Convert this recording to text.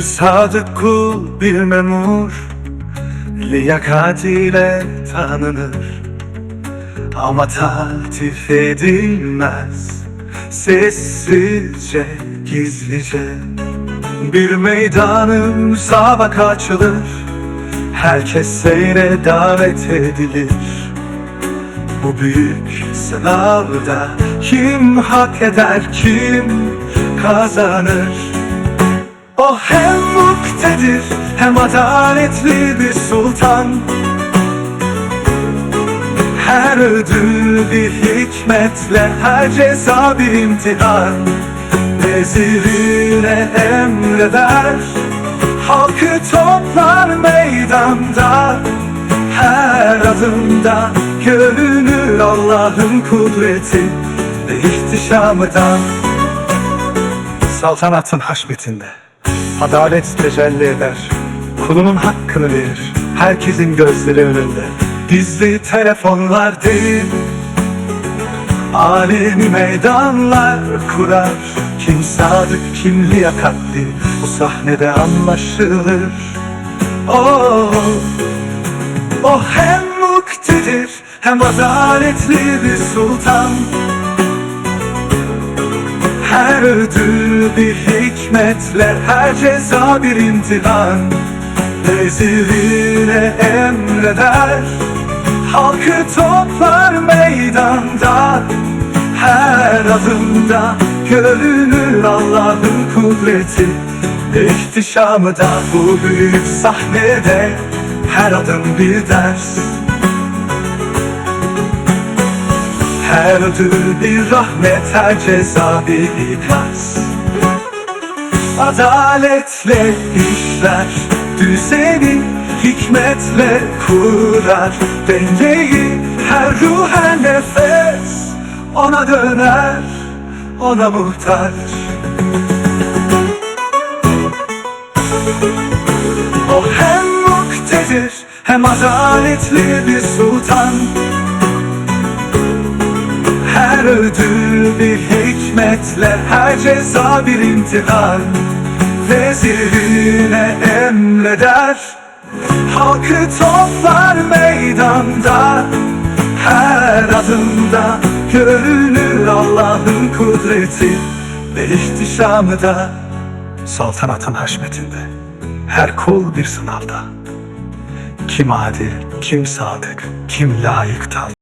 sadık kul bir memur Liyakatiyle tanınır. Ama taltif edilmez Sessizce, gizlice. Bir meydanın müsabaka açılır Herkes seyre davet edilir. Bu büyük sınavda Kim hak eder, kim kazanır o hem muktedir hem adaletli bir sultan. Her ödül bir hikmetle her ceza bir imtihan. Vezirine emreder Halkı toplar meydanda. Her adımda görünür Allah'ın kudreti ve ihtişamıdan Saltanatın haşmetinde Adalet tecelli eder. Kulunun hakkını verir. Herkesin gözleri önünde. Gizli telefonlar değil. Alemi meydanlar kurar. Kim sadık kim liyakatli Bu sahnede anlaşılır. Oh, o hem muktedir hem adaletli bir sultan. Her ödül bir hikmetle Her ceza bir imtihan. Vezirine emreder. Halkı toplar meydanda. Her adımda görünür Allah'ın kudreti. İhtişamı da bu büyük sahnede Her adım bir ders. Her ödül bir rahmet, her ceza bir ikaz Adaletle işler, düzeni hikmetle kurar. Dengeyi her ruh her nefes ona döner, ona muhtaç. O hem muktedir hem adaletli bir sultan her ödül bir hikmetle Her ceza bir imtihan Vezirine emreder Halkı toplar meydanda. Her adımda görünür Allah'ın kudreti. Ve ihtişamı da Saltanatın haşmetinde. Her kul bir sınavda. Kim adil, kim sadık, kim layıktan